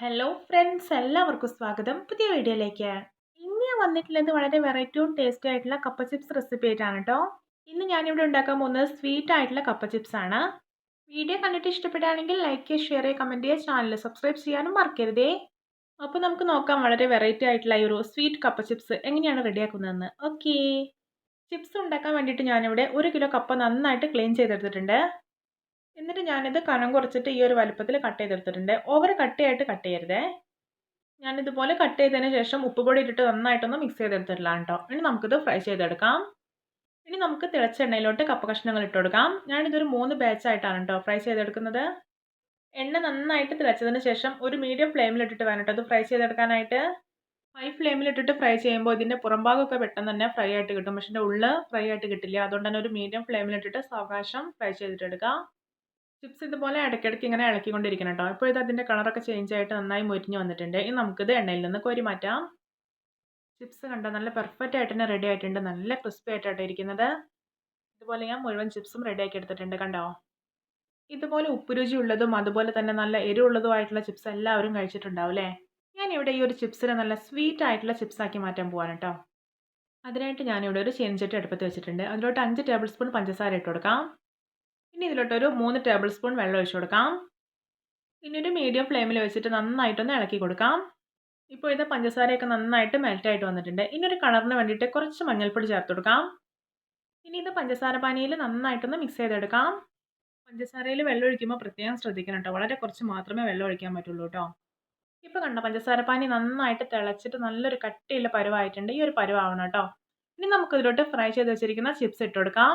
Hello friends എല്ലാവർക്കും സ്വാഗതം. പുതിയ വീഡിയോയിലേക്ക്. ഇന്ന് ഞാൻ വന്നിട്ടുള്ളത് വളരെ വെറൈറ്റിയും ടേസ്റ്റി ആയിട്ടുള്ള കപ്പ ചിപ്സ് റെസിപ്പി ആയിട്ടാണ് കേട്ടോ ഇന്ന് ഞാനിവിടെ ഉണ്ടാക്കാൻ പോകുന്നത് സ്വീറ്റ് ആയിട്ടുള്ള കപ്പ ചിപ്സ് ആണ്. വീഡിയോ കണ്ടിട്ട് ഇഷ്ടപ്പെടുകയാണെങ്കിൽ ലൈക്ക് ചെയ്യുക ഷെയർ ചെയ്യുക കമന്റ് ചെയ്യുക ചാനൽ സബ്സ്ക്രൈബ് ചെയ്യാനും മറക്കരുതേ. അപ്പോൾ നമുക്ക് നോക്കാം വളരെ വെറൈറ്റി ആയിട്ടുള്ള ഈ ഒരു സ്വീറ്റ് കപ്പ ചിപ്സ് എങ്ങനെയാണ് റെഡിയാക്കുന്നതെന്ന് ഓക്കേ ചിപ്സ് ഉണ്ടാക്കാൻ വേണ്ടിയിട്ട് ഞാനിവിടെ ഒരു കിലോ കപ്പ നന്നായിട്ട് ക്ലീൻ ചെയ്തെടുത്തിട്ടുണ്ട്. എന്നിട്ട് ഞാനിത് കനം കുറച്ചിട്ട് ഈ ഒരു വലുപ്പത്തിൽ കട്ട് ചെയ്തെടുത്തിട്ടുണ്ട് ഓവർ കട്ടിയായിട്ട് കട്ട് ചെയ്യരുതേ. ഞാനിതുപോലെ കട്ട് ചെയ്തതിന് ശേഷം ഉപ്പുപൊടി ഇട്ടിട്ട് നന്നായിട്ടൊന്ന് മിക്സ് ചെയ്തെടുത്തിട്ടില്ല കേട്ടോ ഇനി നമുക്കിത് ഫ്രൈ ചെയ്തെടുക്കാം. ഇനി നമുക്ക് തിളച്ച എണ്ണയിലോട്ട് കപ്പ കഷ്ണങ്ങൾ ഇട്ട് കൊടുക്കാം. ഞാനിതൊരു മൂന്ന് ബാച്ചായിട്ടാണ് കേട്ടോ ഫ്രൈ ചെയ്തെടുക്കുന്നത്. എണ്ണ നന്നായിട്ട് തിളച്ചതിന് ശേഷം ഒരു മീഡിയം ഫ്ലെയിമിലിട്ടിട്ട് വേണം കേട്ടോ അത് ഫ്രൈ ചെയ്തെടുക്കാനായിട്ട്. ഹൈ ഫ്ലെയിമിലിട്ടിട്ട് ഫ്രൈ ചെയ്യുമ്പോൾ ഇതിന്റെ പുറംഭാഗമൊക്കെ പെട്ടെന്ന് തന്നെ ഫ്രൈ ആയിട്ട് കിട്ടും. പക്ഷേ ഇതിന്റെ ഉള്ളിൽ ഫ്രൈ ആയിട്ട് കിട്ടില്ല. അതുകൊണ്ട് തന്നെ ഒരു മീഡിയം ഫ്ലെയിമിലിട്ടിട്ട് സാവകാശം ഫ്രൈ ചെയ്തിട്ടെടുക്കാം ചിപ്സ് ഇതുപോലെ ഇടയ്ക്കിടയ്ക്ക് ഇങ്ങനെ ഇളക്കിക്കൊണ്ടിരിക്കണം കേട്ടോ ഇപ്പോൾ ഇത് അതിന്റെ കളറൊക്കെ ചേഞ്ച് ആയിട്ട് നന്നായി മുരിഞ്ഞ് വന്നിട്ടുണ്ട്. ഇനി നമുക്കിത് എണ്ണയിൽ നിന്ന് കോരി മാറ്റാം. ചിപ്സ് കണ്ടോ? നല്ല പെർഫെക്റ്റ് ആയിട്ട് തന്നെ റെഡി ആയിട്ടുണ്ട്. നല്ല ക്രിസ്പി ആയിട്ടാണ് ഇരിക്കുന്നത്. ഇതുപോലെ ഞാൻ മുഴുവൻ ചിപ്സും റെഡി ആക്കി എടുത്തിട്ടുണ്ട് കണ്ടോ? ഇതുപോലെ ഉപ്പുരുചി ഉള്ളതും അതുപോലെ തന്നെ നല്ല എരിവുള്ളതുമായിട്ടുള്ള ചിപ്സ് എല്ലാവരും കഴിച്ചിട്ടുണ്ടാവും അല്ലേ ഞാനിവിടെ ഈ ഒരു ചിപ്സിനെ നല്ല സ്വീറ്റ് ആയിട്ടുള്ള ചിപ്സ് ആക്കി മാറ്റാൻ പോവാണ് കേട്ടോ അതിനായിട്ട് ഞാനിവിടെ ഒരു ചീനച്ചട്ടി അടുപ്പത്ത് വെച്ചിട്ടുണ്ട്. അതിലോട്ട് അഞ്ച് ടേബിൾ സ്പൂൺ പഞ്ചസാര ഇട്ട് കൊടുക്കാം. ഇനി ഇതിലോട്ടൊരു മൂന്ന് ടേബിൾ സ്പൂൺ വെള്ളം ഒഴിച്ചു കൊടുക്കാം. ഇനി ഒരു മീഡിയം ഫ്ലെയിമിൽ വെച്ചിട്ട് നന്നായിട്ടൊന്ന് ഇളക്കി കൊടുക്കാം. ഇപ്പോൾ ഇത് പഞ്ചസാരയൊക്കെ നന്നായിട്ട് മെൽറ്റായിട്ട് വന്നിട്ടുണ്ട്. ഇനി ഒരു കളറിന് വേണ്ടിയിട്ട് കുറച്ച് മഞ്ഞൾപ്പൊടി ചേർത്ത് കൊടുക്കാം. ഇനി ഇത് പഞ്ചസാര പാനിയിൽ നന്നായിട്ടൊന്ന് മിക്സ് ചെയ്തെടുക്കാം. പഞ്ചസാരയിൽ വെള്ളം ഒഴിക്കുമ്പോൾ പ്രത്യേകം ശ്രദ്ധിക്കണം കേട്ടോ. വളരെ കുറച്ച് മാത്രമേ വെള്ളം ഒഴിക്കാൻ പറ്റുള്ളൂ കേട്ടോ. ഇപ്പോൾ കണ്ട പഞ്ചസാര പാനി നന്നായിട്ട് തിളച്ചിട്ട് നല്ലൊരു കട്ടിയുള്ള പരുവായിട്ടുണ്ട്. ഈ ഒരു പരുവാവണം കേട്ടോ. ഇനി നമുക്കിതിലോട്ട് ഫ്രൈ ചെയ്ത് വെച്ചിരിക്കുന്ന ചിപ്സ് ഇട്ട് കൊടുക്കാം.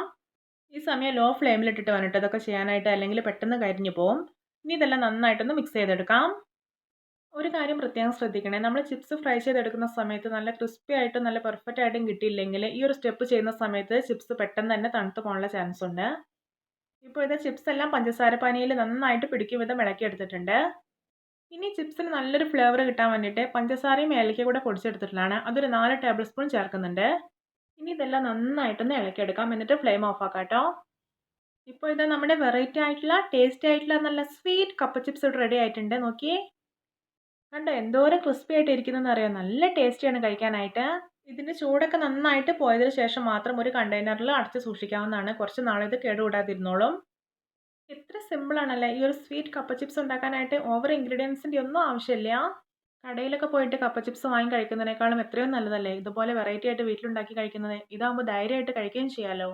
ഈ സമയം ലോ ഫ്ലെയിമിലിട്ടിട്ട് വേണം ഇതൊക്കെ ചെയ്യാനായിട്ട് അല്ലെങ്കിൽ പെട്ടെന്ന് കരിഞ്ഞു പോകും ഇനി ഇതെല്ലാം നന്നായിട്ടൊന്ന് മിക്സ് ചെയ്തെടുക്കാം. ഒരു കാര്യം പ്രത്യേകം ശ്രദ്ധിക്കണേ. നമ്മൾ ചിപ്സ് ഫ്രൈ ചെയ്തെടുക്കുന്ന സമയത്ത് നല്ല ക്രിസ്പി ആയിട്ടും നല്ല പെർഫെക്റ്റ് ആയിട്ടും കിട്ടിയില്ലെങ്കിൽ ഈ ഒരു സ്റ്റെപ്പ് ചെയ്യുന്ന സമയത്ത് ചിപ്സ് പെട്ടെന്ന് തന്നെ തണുത്ത് പോകാനുള്ള ചാൻസ് ഉണ്ട്. ഇപ്പോൾ ഇത് ചിപ്സ് എല്ലാം പഞ്ചസാര പാനിയിൽ നന്നായിട്ട് പിടിക്കും വിധം ഇളക്കിയെടുത്തിട്ടുണ്ട് ഇനി ചിപ്സിന് നല്ലൊരു ഫ്ലേവർ കിട്ടാൻ വേണ്ടിയിട്ട് പഞ്ചസാരയും ഏലയ്ക്ക കൂടെ പൊടിച്ചെടുത്തിട്ടുള്ളതാണ്. അതൊരു നാല് ടേബിൾ സ്പൂൺ ചേർക്കുന്നുണ്ട്. ഇനി ഇതെല്ലാം നന്നായിട്ടൊന്ന് ഇളക്കിയെടുക്കാം. എന്നിട്ട് ഫ്ലെയിം ഓഫ് ആക്കാം കേട്ടോ ഇപ്പോൾ ഇത് നമ്മുടെ വെറൈറ്റി ആയിട്ടുള്ള ടേസ്റ്റി ആയിട്ടുള്ള നല്ല സ്വീറ്റ് കപ്പ ചിപ്സ് ഇവിടെ റെഡി ആയിട്ടുണ്ട്. നോക്കിയേ. കണ്ടോ എന്തോരം ക്രിസ്പി ആയിട്ട് ഇരിക്കുന്നതെന്ന് അറിയാം? നല്ല ടേസ്റ്റിയാണ് കഴിക്കാനായിട്ട്. ഇതിന്റെ ചൂടൊക്കെ നന്നായിട്ട് പോയതിന് ശേഷം മാത്രം ഒരു കണ്ടെയ്നറിൽ അടച്ച് സൂക്ഷിക്കാവുന്നതാണ്. കുറച്ച് നാളെ ഇത് കേടുകൂടാതിരുന്നോളും. എത്ര സിമ്പിളാണല്ലേ ഈ ഒരു സ്വീറ്റ് കപ്പ ചിപ്സ് ഉണ്ടാക്കാനായിട്ട് ഓവർ ഇൻഗ്രീഡിയൻസിന്റെ ഒന്നും ആവശ്യമില്ല. കടയിലൊക്കെ പോയിട്ട് കപ്പ ചിപ്സ് വാങ്ങി കഴിക്കുന്നതിനേക്കാളും എത്രയോ നല്ലതല്ലേ? ഇതുപോലെ വെറൈറ്റി ആയിട്ട് വീട്ടിലുണ്ടാക്കി കഴിക്കുന്നത്. ഇതാകുമ്പോൾ ധൈര്യമായിട്ട് കഴിക്കുകയും ചെയ്യാമല്ലോ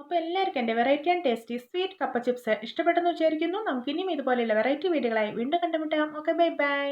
അപ്പോൾ എല്ലാവർക്കും എന്റെ വെറൈറ്റി ആൻഡ് ടേസ്റ്റി സ്വീറ്റ് കപ്പ ചിപ്സ് ഇഷ്ടപ്പെട്ടെന്ന് വിചാരിക്കുന്നു. നമുക്കിനിയും ഇതുപോലെയുള്ള വെറൈറ്റി വീഡിയോകളായി വീണ്ടും കണ്ടുമുട്ടാം. Okay bye bye